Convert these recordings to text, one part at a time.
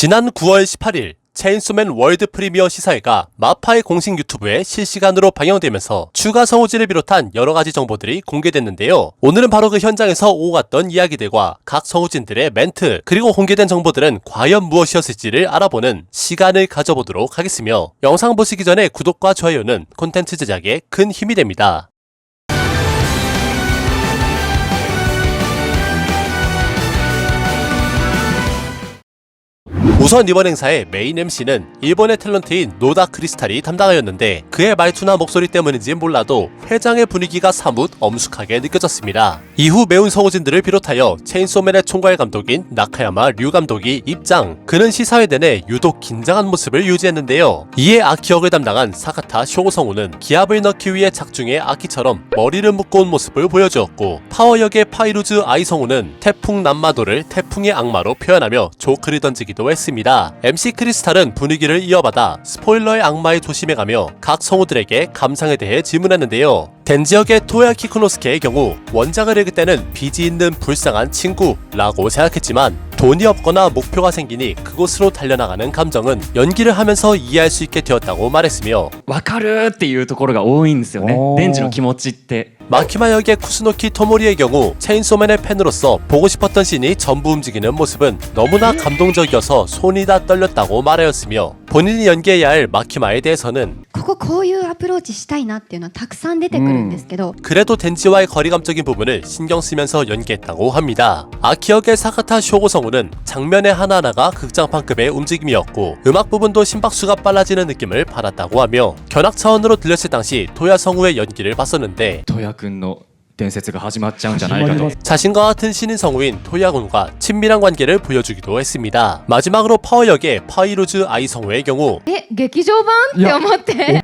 지난 9월 18일 체인소맨 월드 프리미어 시사회가 마파의 공식 유튜브에 실시간으로 방영되면서 추가 성우진을 비롯한 여러 가지 정보들이 공개됐는데요. 오늘은 바로 그 현장에서 오고 갔던 이야기들과 각 성우진들의 멘트 그리고 공개된 정보들은 과연 무엇이었을지를 알아보는 시간을 가져보도록 하겠으며 영상 보시기 전에 구독과 좋아요는 콘텐츠 제작에 큰 힘이 됩니다. 우선 이번 행사의 메인 MC는 일본의 탤런트인 노다 크리스탈이 담당하였는데 그의 말투나 목소리 때문인지 몰라도 회장의 분위기가 사뭇 엄숙하게 느껴졌습니다. 이후 매운 성우진들을 비롯하여 체인소맨의 총괄 감독인 나카야마 류 감독이 입장. 그는 시사회 내내 유독 긴장한 모습을 유지했는데요. 이에 아키 역을 담당한 사카타 쇼고 성우는 기압을 넣기 위해 작중의 아키처럼 머리를 묶어 온 모습을 보여주었고 파워 역의 파이루즈 아이 성우는 태풍 남마도를 태풍의 악마로 표현하며 조크를 던지기도 했습니다. MC 크리스탈은 분위기를 이어받아 스포일러의 악마에 조심해가며 각 성우들에게 감상에 대해 질문했는데요. 덴지역의 토야 키쿠노스케의 경우 원작을 읽을 때는 빚이 있는 불쌍한 친구라고 생각했지만 돈이 없거나 목표가 생기니 그곳으로 달려나가는 감정은 연기를 하면서 이해할 수 있게 되었다고 말했으며 わかるっていうところが多いんですよねおーデンジの気持ちって 마키마 역의 쿠스노키 토모리의 경우 체인소맨의 팬으로서 보고 싶었던 씬이 전부 움직이는 모습은 너무나 감동적이어서 손이 다 떨렸다고 말하였으며 본인이 연기해야 할 마키마에 대해서는 こここういうアプローチしたいなっていうのはたくさん出てくるんですけど、 그래도 덴지와의 거리감적인 부분을 신경 쓰면서 연기했다고 합니다. 아키 역의 사카타 쇼고 성우는 장면의 하나하나가 극장판급의 움직임이었고 음악 부분도 심박수가 빨라지는 느낌을 받았다고 하며 견학 차원으로 들렸을 당시 토야 성우의 연기를 봤었는데 トヤ君の 전설이 시작되는 자신과 같은 신인 성우인 토야군과 친밀한 관계를 보여주기도 했습니다. 마지막으로 파워역의 파이로즈 아이 성우의 경우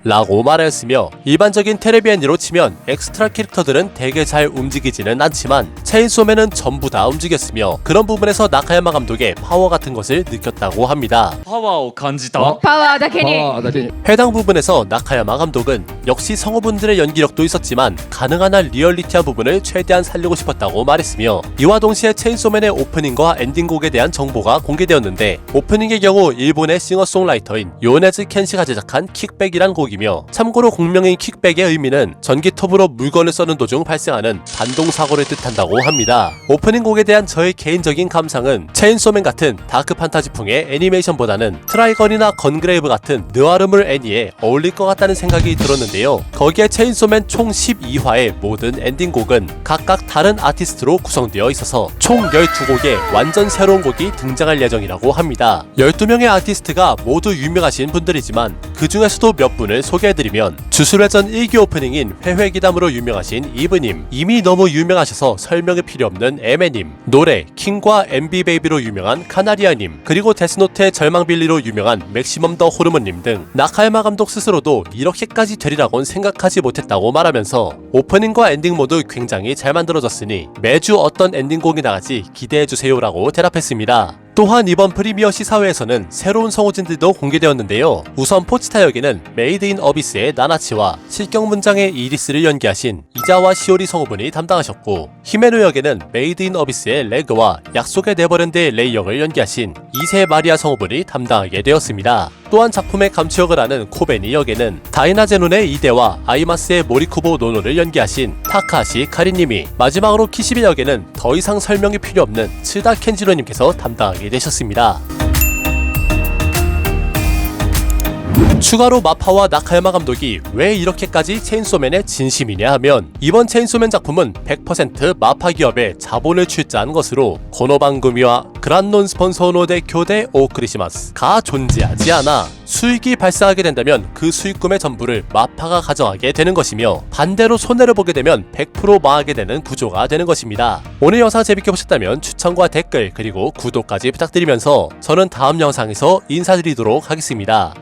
라고 말하였으며 일반적인 테레비애니로 치면 엑스트라 캐릭터들은 되게 잘 움직이지는 않지만 체인소맨은 전부 다 움직였으며 그런 부분에서 나카야마 감독의 파워 같은 것을 느꼈다고 합니다. 파워를 감지다. 파워 나 이제 해당 부분에서 나카야마 감독은 역시 성우분들의 연기력도 있었지만 가능한 한 리얼리티한 부분을 최대한 살리고 싶었다고 말했으며 이와 동시에 체인소맨의 오프닝과 엔딩곡에 대한 정보가 공개되었는데 오프닝의 경우 일본의 싱어송라이터인 요네즈 켄시가 제작한 킥백이란 곡이며 참고로 공명인 킥백의 의미는 전기톱으로 물건을 써는 도중 발생하는 반동 사고를 뜻한다고 합니다. 오프닝 곡에 대한 저의 개인적인 감상은 체인소맨 같은 다크 판타지풍의 애니메이션보다는 트라이건이나 건그레이브 같은 느와르물 애니에 어울릴 것 같다는 생각이 들었는데요. 거기에 체인소맨 총 12화의 모든 엔딩 곡은 각각 다른 아티스트로 구성되어 있어서 총 12곡의 완전 새로운 곡이 등장할 예정이라고 합니다. 12명의 아티스트가 모두 유명하신 분들이지만 그 중에서도 몇 분을 소개해드리면 주술회전 1기 오프닝인 회회기담으로 유명하신 이브님, 이미 너무 유명하셔서 설명이 필요 없는 에메님, 노래 킹과 MB 베이비로 유명한 카나리아님, 그리고 데스노트의 절망빌리로 유명한 맥시멈 더 호르몬님 등 나카야마 감독 스스로도 이렇게까지 되리라곤 생각하지 못했다고 말하면서 오프닝과 엔딩 모두 굉장히 잘 만들어졌으니 매주 어떤 엔딩곡이 나갈지 기대해주세요라고 대답했습니다. 또한 이번 프리미어 시사회에서는 새로운 성우진들도 공개되었는데요. 우선 포치타 역에는 메이드 인 어비스의 나나치와 실격 문장의 이리스를 연기하신 이자와 시오리 성우분이 담당하셨고 히메노 역에는 메이드 인 어비스의 레그와 약속의 네버랜드의 레이 역을 연기하신 이세 마리아 성우분이 담당하게 되었습니다. 또한 작품의 감추역을 하는 코베니 역에는 다이나 제논의 이대와 아이마스의 모리쿠보 노노를 연기하신 타카시 카리님이 마지막으로 키시비 역에는 더 이상 설명이 필요 없는 츠다 켄지로님께서 담당하게 되셨습니다. 추가로 마파와 나카야마 감독이 왜 이렇게까지 체인소맨의 진심이냐 하면 이번 체인소맨 작품은 100% 마파 기업의 자본을 출자한 것으로 고노방금이와 그란논 스폰서노데 교대 오크리시마스가 존재하지 않아 수익이 발생하게 된다면 그 수익금의 전부를 마파가 가져가게 되는 것이며 반대로 손해를 보게 되면 100% 망하게 되는 구조가 되는 것입니다. 오늘 영상 재밌게 보셨다면 추천과 댓글 그리고 구독까지 부탁드리면서 저는 다음 영상에서 인사드리도록 하겠습니다.